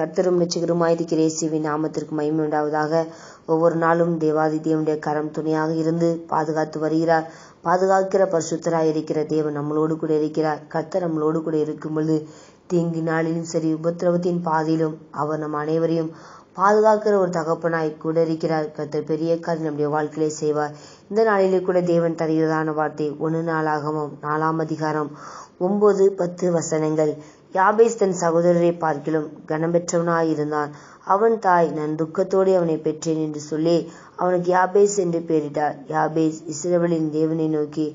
கர்த்தரும் ரட்சகருமாயிருக்கிற இயேசுவின் நாமத்திற்கு மயிமை உண்டாவதாக. ஒவ்வொரு நாளும் தேவாதி தேவனுடைய கரம் துணையாக இருந்து பாதுகாத்து வருகிறார். பாதுகாக்கிற பரிசுத்தராய் இருக்கிற தேவன் நம்மளோடு கூட இருக்கிறார். கர்த்தர் நம்மளோடு கூட இருக்கும் பொழுது தீங்கு நாளிலும் சரி உபத்திரவத்தின் பாதையிலும் அவர் நம் அனைவரையும் பாதுகாக்கிற ஒரு தகப்பனாய் கூட இருக்கிறார். கர்த்தர் பெரிய காரியம் நம்முடைய வாழ்க்கையிலே செய்வார். இந்த நாளிலே கூட தேவன் தருகிறதான வார்த்தை ஒன்று நாளாகவும் நாலாம் அதிகாரம் ஒன்பது பத்து வசனங்கள். யாபேஸ் தன் சகோதரரை பார்க்கிலும் கனம்பெற்றவனாயிருந்தான். அவன் தாய் நான் துக்கத்தோடு அவனை பெற்றேன் என்று சொல்லி அவனுக்கு யாபேஸ் என்று பெயரிட்டார் யாபேஸ் இஸ்ரவேலின் தேவனை நோக்கி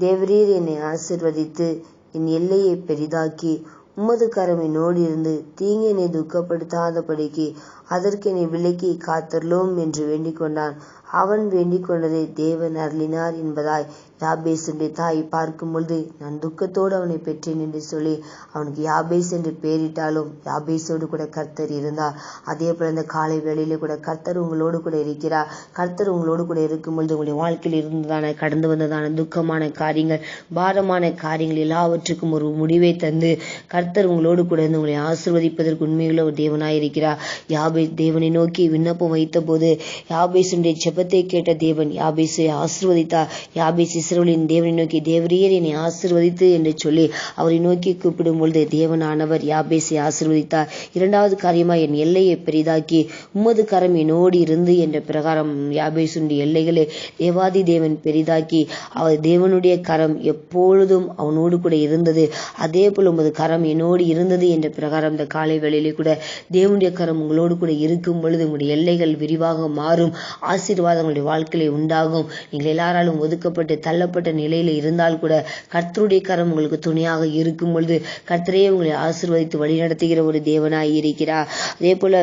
தேவரீர் என்னை ஆசிர்வதித்து என் எல்லையை பெரிதாக்கி உமது கரம் என்னோடு இருந்து தீங்கு என்னை துக்கப்படுத்தாதபடிக்கு அதற்கு என்னை விலக்கி காத்தர்லோம் என்று வேண்டிக் கொண்டான் அவன் வேண்டிக் கொண்டதை தேவன் அருளினார் என்பதாய் யாபேசுடைய தாய் பார்க்கும் பொழுது நான் துக்கத்தோடு அவனை பெற்றேன் என்று சொல்லி அவனுக்கு யாபேஸ் என்று பெயரிட்டாலும் யாபேஸோடு கூட கர்த்தர் இருந்தார். அதே போல இந்த காலை வேளையிலே கூட கர்த்தர் உங்களோடு கூட இருக்கிறார். கர்த்தர் உங்களோடு கூட இருக்கும் பொழுது உங்களுடைய வாழ்க்கையில் இருந்ததான கடந்து வந்ததான துக்கமான காரியங்கள் பாரமான காரியங்கள் எல்லாவற்றுக்கும் ஒரு முடிவை தந்து கர்த்தர் உங்களோடு கூட இருந்து உங்களை ஆசிர்வதிப்பதற்கு உண்மையுள்ள ஒரு தேவனாய் இருக்கிறார் யாபே தேவனை நோக்கி விண்ணப்பம் வைத்த போது யாபேசுடைய ஜபத்தை கேட்ட தேவன் யாபேசை ஆசிர்வதித்தார். யாபேஸ் இஸ்ரவேலின் தேவனை நோக்கி தேவரீர் என்னை ஆசிர்வதித்து என்று சொல்லி அவரை நோக்கி கூப்பிடும் பொழுது தேவனானவர் யாபேசை ஆசிர்வதித்தார். இரண்டாவது காரியமா என் எல்லையை பெரிதாக்கி உமது கரம் என்னோடு இருந்து என்ற பிரகாரம் யாபேசுடைய எல்லைகளை தேவாதி தேவன் பெரிதாக்கி அவர் தேவனுடைய கரம் எப்பொழுதும் அவனோடு கூட இருந்தது. அதே போல உமது கரம் என்னோடு இருந்தது என்ற பிரகாரம் இந்த காலை வேளையிலே கூட தேவனுடைய கரம் உங்களோடு கூட இருக்கும் பொழுது உங்களுடைய எல்லைகள் விரிவாக மாறும். ஆசீர்வாத ஆசீர்வாதம் உங்களுடைய வாழ்க்கையில உண்டாகும். நீங்கள் எல்லாராலும் ஒதுக்கப்பட்டு தள்ளப்பட்ட நிலையில இருந்தால் கூட கர்த்தருடைய கரம் உங்களுக்கு துணையாக இருக்கும் பொழுது கர்த்தரே உங்களை ஆசிர்வதித்து வழிநடத்துகிற ஒரு தேவனாய் இருக்கிறார். அதே போல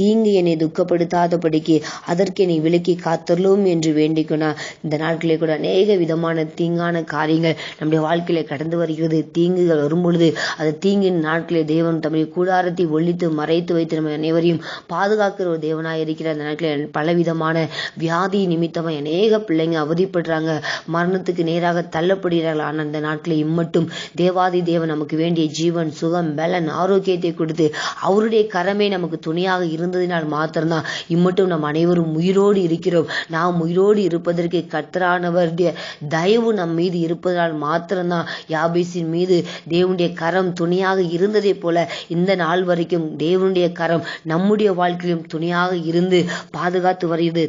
தீங்கு என்னை துக்கப்படுத்தாதபடிக்கு அதற்கு என்னை விலக்கி காத்தரலும் என்று வேண்டிக்கொண்டா இந்த நாட்களே கூட அநேக விதமான தீங்கான காரியங்கள் நம்முடைய வாழ்க்கையில கடந்து வருகிறது. தீங்குகள் வரும் பொழுது அது தீங்கின் நாட்களே தேவன் தம்முடைய கூடாரத்தை ஒழித்து மறைத்து வைத்து நம்ம அனைவரையும் பாதுகாக்கிற ஒரு தேவனாய் இருக்கிற அந்த நாட்களில் பலவிதமான வியாதி நிமித்தமாக அநேக பிள்ளைங்க அவதிப்படுறாங்க. மரணத்துக்கு நேராக தள்ளப்படுகிறார்கள். ஆனால் அந்த நாட்களை இம்மட்டும். தேவாதி தேவன் நமக்கு வேண்டிய ஜீவன் சுகம் பலன் ஆரோக்கியத்தை கொடுத்து அவருடைய கரமே நமக்கு துணையாக இருந்ததினால் மாத்திரம்தான் இம்மட்டும் நம் அனைவரும் உயிரோடு இருக்கிறோம். நாம் உயிரோடு இருப்பதற்கு கர்த்தரானவருடைய தயவு நம் மீது இருப்பதனால் மாத்திரம்தான் யாபேசின் மீது தேவனுடைய கரம் துணையாக இருந்ததை போல இந்த நாள் வரைக்கும் தேவனுடைய கரம் நம்முடைய வாழ்க்கையிலும் துணையாக இருந்து பாதுகாத்து வருகிறது.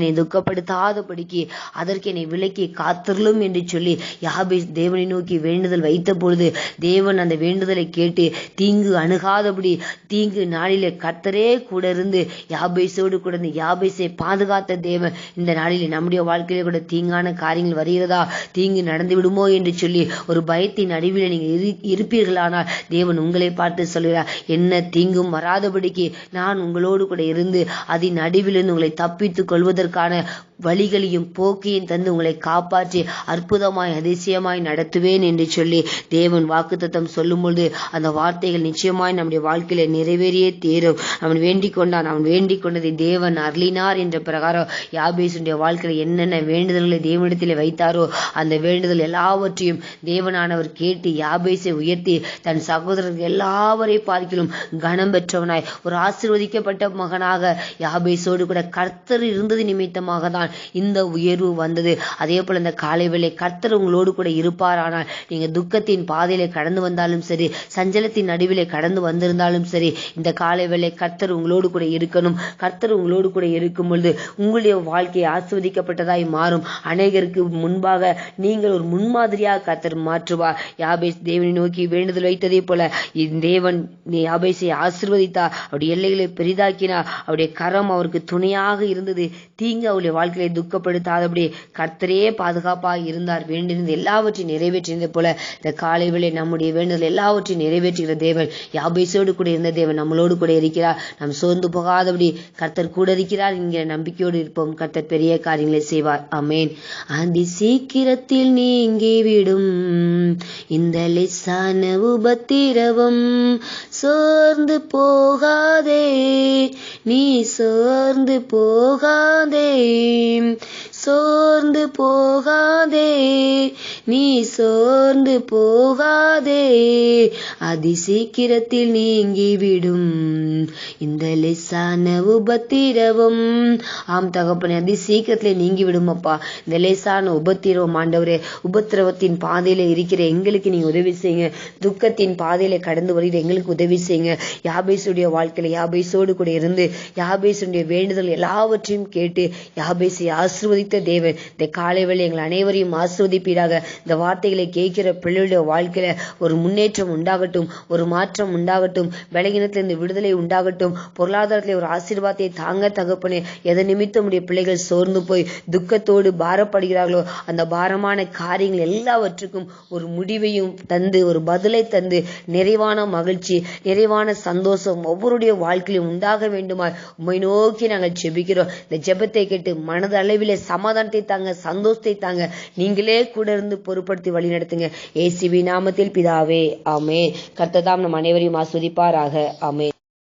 என்னை துக்கப்படுத்தாதபடிக்கு அதற்கு என்னை விலக்கி காத்தருளும் என்று சொல்லி யாபேஸ் தேவனை நோக்கி வேண்டுதல் வைத்த பொழுது தேவன் அந்த வேண்டுதலை கேட்டு தீங்கு அணுகாதபடி தீங்கு நாளிலே கத்தரே கூட இருந்து யாபேசோடு கூட இருந்து யாபேசை பாதுகாத்த தேவன் இந்த நாளிலே நம்முடைய வாழ்க்கையிலே கூட தீங்கான காரியங்கள் வருகிறதா? தீங்கு நடந்து விடுமோ என்று சொல்லி ஒரு பயத்தின் அடிவில் நீங்கள் இரு- இருப்பீர்களானால் தேவன் உங்களை பார்த்து சொல்கிறார் என்ன தீங்கும் வராதபடிக்கு நான் உங்களோடு கூட இருந்து அதன் நடுவிலிருந்து உங்களை தப்பித்துக் கொள்வதற்கு அதற்கான வழிகளையும் போக்கையும் தந்து உங்களை காப்பாற்றி அற்புதமாய் அதிசயமாய் நடத்துவேன் என்று சொல்லி தேவன் வாக்குத்தத்தம் சொல்லும் பொழுது அந்த வார்த்தைகள் நிச்சயமாய் நம்முடைய வாழ்க்கையில நிறைவேறியே தீரும். அவன் வேண்டிக் கொண்டான். அவன் வேண்டிக் கொண்டதை தேவன் அருளினார் என்ற பிரகாரம் யாபேசுடைய வாழ்க்கையில என்னென்ன வேண்டுதல்களை தேவனிடத்தில் வைத்தாரோ அந்த வேண்டுதல் எல்லாவற்றையும் தேவனானவர் கேட்டு யாபேசை உயர்த்தி தன் சகோதரர்கள் எல்லாவரை பார்க்கிலும் கனம் பெற்றவனாய் ஒரு ஆசிர்வதிக்கப்பட்ட மகனாக யாபேசோடு கூட கர்த்தர் இருந்தது நிமித்தமாக தான் இந்த உயர்வு வந்தது. அதே போல இந்த காலை வேலை கர்த்தர் உங்களோடு கூட இருப்பார் ஆனால் நீங்க துக்கத்தின் பாதையிலே கடந்து வந்தாலும் சரி சஞ்சலத்தின் நடுவிலே கடந்து வந்திருந்தாலும் சரி இந்த காலை வேலை கர்த்தர் உங்களோடு கூட இருக்கணும். கர்த்தர் உங்களோடு கூட இருக்கும் பொழுது உங்களுடைய வாழ்க்கை ஆஸ்வதிக்கப்பட்டதாய் மாறும். அநேகருக்கு முன்பாக நீங்கள் ஒரு முன்மாதிரியாக கர்த்தர் மாற்றுவார். யாபேஸ் தேவனை நோக்கி வேண்டுதல் வைத்ததே போல தேவன் நீ யாபேசை ஆசிர்வதித்தார். அவருடைய எல்லைகளை பெரிதாக்கினார். அவருடைய கரம் அவருக்கு துணையாக இருந்தது. தீ தீங்கு அவளுடைய வாழ்க்கையை துக்கப்படுத்தாதபடி கர்த்தரே பாதுகாப்பாக இருந்தார். வேண்டியிருந்த எல்லாவற்றையும் நிறைவேற்றியது போல இந்த காலை வேளை நம்முடைய வேண்டுதல் எல்லாவற்றையும் நிறைவேற்றுகிற தேவன் யாபேசோடு கூட இருந்த தேவன் நம்மளோடு கூட இருக்கிறார். நாம் சோர்ந்து போகாதபடி கர்த்தர் கூட இருக்கிறார் என்கிற நம்பிக்கையோடு இருப்போம். கர்த்தர் பெரிய காரியங்களை செய்வார். அமேன் அதி சீக்கிரத்தில் நீங்கிவிடும். இந்த லேசான உபத்திரவம் சோர்ந்து போகாதே. நீ சோர்ந்து போகாதே. போகாதே சோர்ந்து போகாதே. நீ சோர்ந்து போகாதே. அதி சீக்கிரத்தில் நீங்கிவிடும். இந்த லேசான உபத்திரவம். ஆம் தகப்பனே அதி நீங்கிவிடும் அப்பா. விடுமப்பா இந்த லேசான உபத்திரவம் ஆண்டவரே உபத்திரவத்தின் பாதையில இருக்கிற எங்களுக்கு நீங்க உதவி செய்யுங்க. துக்கத்தின் பாதையில கடந்து வருகிற எங்களுக்கு உதவி செய்யுங்க. யாபேசுடைய வாழ்க்கையில யாபேசோடு கூட இருந்து யாபேசுடைய வேண்டுதல் எல்லாவற்றையும் கேட்டு யாபேசை ஆசிர்வதித்த தேவன் இந்த காலை வேளை எங்கள் அனைவரையும் ஆசிர்வதிப்பீராக இந்த வார்த்தைகளை கேட்கிற பிள்ளையுடைய வாழ்க்கையில ஒரு முன்னேற்றம் உண்டாகட்டும் ஒரு மாற்றம் உண்டாகட்டும் பலகீனத்திலிருந்து விடுதலை உண்டாகட்டும் பொருளாதாரத்தில் ஒரு ஆசீர்வாதத்தை தாங்க தகப்பனே எதை நிமித்தம் உடைய பிள்ளைகள் சோர்ந்து போய் துக்கத்தோடு பாரப்படுகிறார்களோ அந்த பாரமான காரியங்கள் எல்லாவற்றுக்கும் ஒரு முடிவையும் தந்து ஒரு பதிலை தந்து நிறைவான மகிழ்ச்சி நிறைவான சந்தோஷம் ஒவ்வொருடைய வாழ்க்கையிலும் உண்டாக வேண்டுமா உண்மை நோக்கி நாங்கள் ஜெபிக்கிறோம். இந்த ஜெபத்தை கேட்டு மனது சமாதானத்தை தாங்க சந்தோஷத்தை தாங்க நீங்களே கூட இருந்து பொறுப்படுத்தி வழிநடத்துங்க. ஏசிபி நாமத்தில் பிதாவே ஆமே கர்த்ததாம் நம் அனைவரையும் ஆஸ்வதிப்பாராக. ஆமே